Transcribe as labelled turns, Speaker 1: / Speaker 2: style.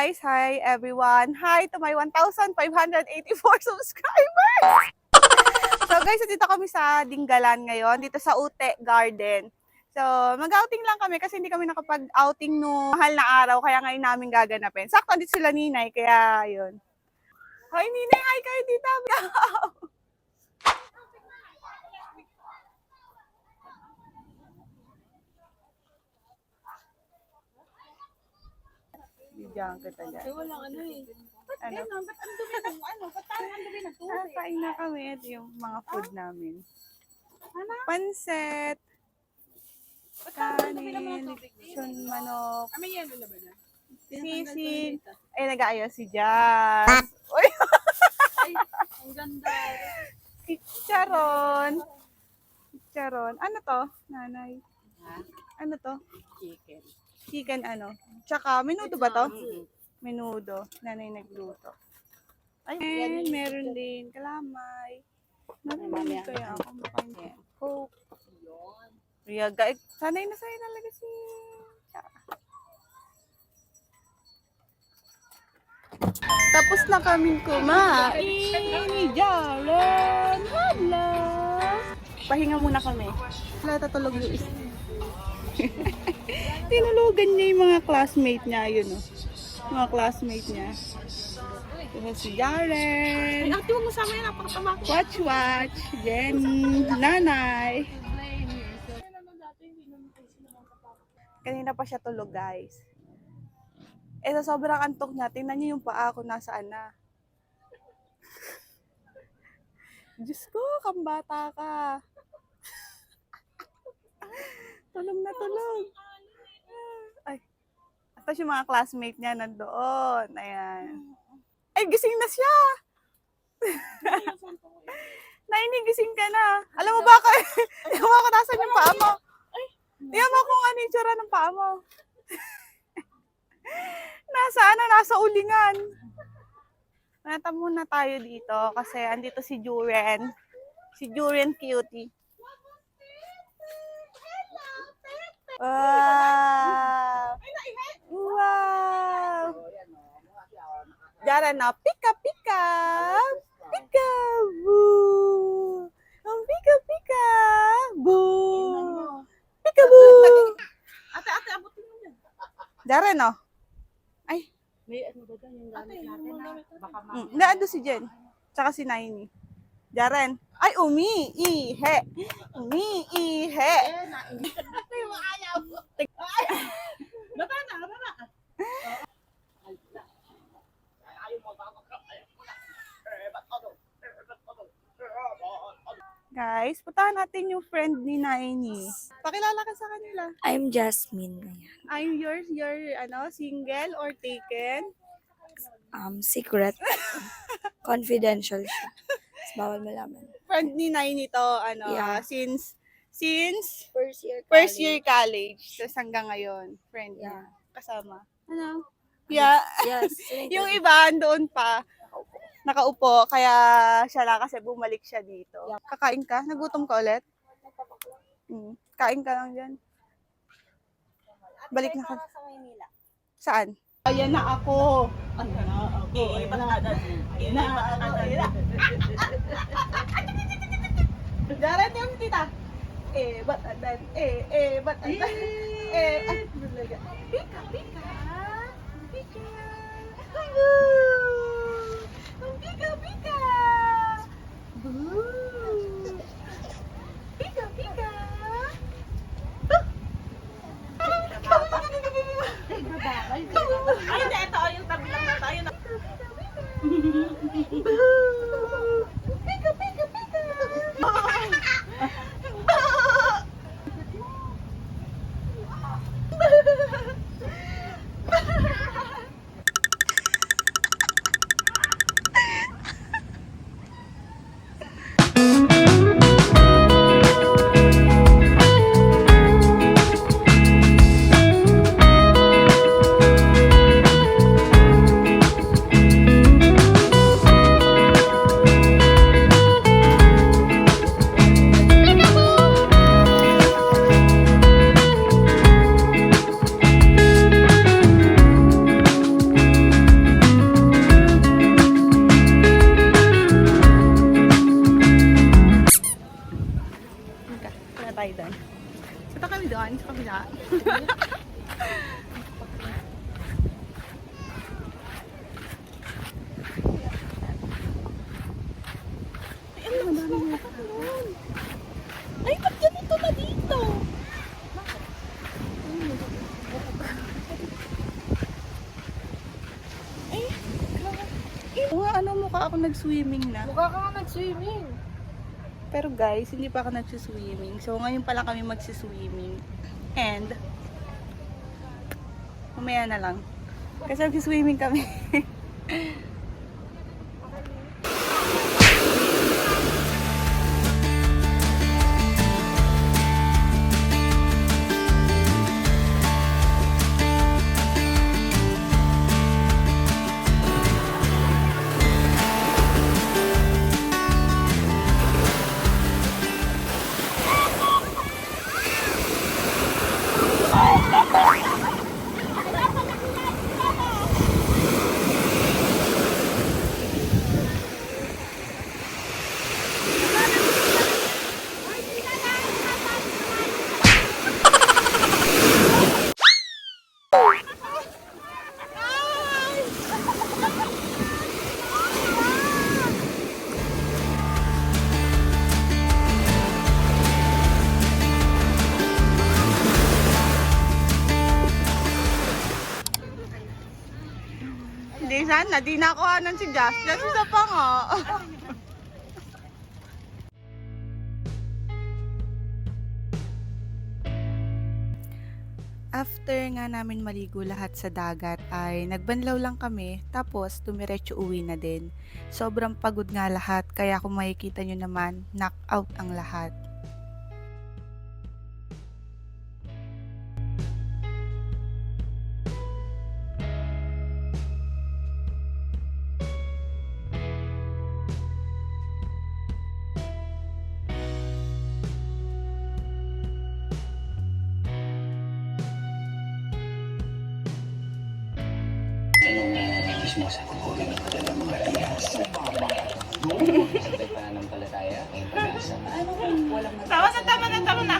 Speaker 1: guys! Hi everyone! Hi to my 1,584 subscribers! so guys, dito kami sa Dinggalan ngayon, dito sa Ute Garden. So, mag-outing lang kami kasi hindi kami nakapag-outing no mahal na araw, kaya ngayon namin gaganapin. Sakto, dito sila Ninay, kaya yun. Hi Ninay! Hi kayo dito! Bigyan kita dyan.
Speaker 2: Ay, walang ano eh.
Speaker 1: Ano?
Speaker 2: Ano? Ba't ang dumi ng ano? Ba't tayo ang dumi ng tubig?
Speaker 1: Kakain na kami. Ito yung mga food namin.
Speaker 2: Ano?
Speaker 1: Panset,
Speaker 2: Ba't
Speaker 1: kanin, lechon manok,
Speaker 2: Ah, may na ba na?
Speaker 1: sisig. Ay, nag-aayos si Jazz. Uy,
Speaker 2: Ay, ang ganda.
Speaker 1: chicharon. Chicharon. Ano to, nanay?
Speaker 2: Ha?
Speaker 1: Ano to?
Speaker 2: Chicken.
Speaker 1: Chicken ano? Tsaka, menudo ba to? Menudo. Nanay nagluto. Ay, meron din. Kalamay. Meron kaya ako makain. Coke. Ria, guys, sanay na sanay talaga si... Tapos na kaming kumain Jaren. Hello! Pahinga muna kami. Wala tatulog yung isa. Tinulugan niya yung mga classmate niya, yun oh. Mga classmate niya. Ito si Jaren.
Speaker 2: Ay, ate, huwag mo sama yan. Napakataba ko.
Speaker 1: Watch, watch. Jenny. Nanay. Kanina pa siya tulog, guys. Eh, sa sobrang antok niya, tingnan niyo yung paa ko nasaan na. Diyos ko, kambata ka. tulog na tulog. Tapos yung mga classmate niya nandoon. Ayan. Ay, gising na siya. Nainig, gising ka na. Alam mo ba ka? Alam mo ako nasan yung paa mo. Tingnan mo kung ano yung tsura ng paa mo. nasa ano, nasa ulingan. Nata muna tayo dito kasi andito si Juren. Si Juren Cutie. Wow! Dara na, pika pika! Pika! Boo! Ang pika pika! Boo! Pika boo!
Speaker 2: Ate, ate, abutin mo yan.
Speaker 1: Dara no? Ay,
Speaker 2: May ano ba dyan yung gamit natin na baka ma...
Speaker 1: mm, naando si Jen. Tsaka si Naini. Jaren. Ay, umi! Ihe! Umi! Ihe!
Speaker 2: Eh, na... Ay, ayaw. Baba na, baba na.
Speaker 1: Guys, puntahan natin yung friend ni Naini. Pakilala ka sa kanila.
Speaker 3: I'm Jasmine. Ayan.
Speaker 1: I'm yours, your, ano, single or taken?
Speaker 3: Um, secret. Confidential siya. Mas bawal malaman.
Speaker 1: Friend ni Naini to, ano,
Speaker 3: Yeah.
Speaker 1: ah, since, since
Speaker 3: First year
Speaker 1: first year college. Tapos hanggang ngayon, friend niya.
Speaker 3: Yeah.
Speaker 1: Kasama. Ano? Yeah.
Speaker 3: Yes.
Speaker 1: Yung iba, doon pa, nakaupo, kaya siya lang kasi bumalik siya dito. Kakain ka? Nagutom ka ulit? Hmm. Kain ka lang dyan. Balik na ka. Saan? Ayan na ako. Ayan na ako. Ayan na ako. Ayan na ako. Na Jared yung tita. Eh, ba't andan? Eh, eh, ba't andan? Eh, ay, bulaga. Pika. Pika. Boo! Ang pika, pika. Boo! Pika, pika.
Speaker 2: Ay, hindi, ito yung tabi lang na tayo
Speaker 1: mukha ako nag-swimming na.
Speaker 2: Mukha ka nga nag-swimming.
Speaker 1: Pero guys, hindi pa ako nagsiswimming. So, ngayon pa lang kami magsiswimming. And, mamaya na lang. Kasi magsiswimming kami. Hindi sana, di nakuhanan si Josh. Josh, isa pa nga. After nga namin maligo lahat sa dagat ay nagbanlaw lang kami tapos tumiretso uwi na din. Sobrang pagod nga lahat kaya kung makikita nyo naman, knock out ang lahat.
Speaker 4: Sumusagurin ko na mga tigas. Sabay pa ng palataya, ay eh, pag-asa. Tama na, tama na, tama na.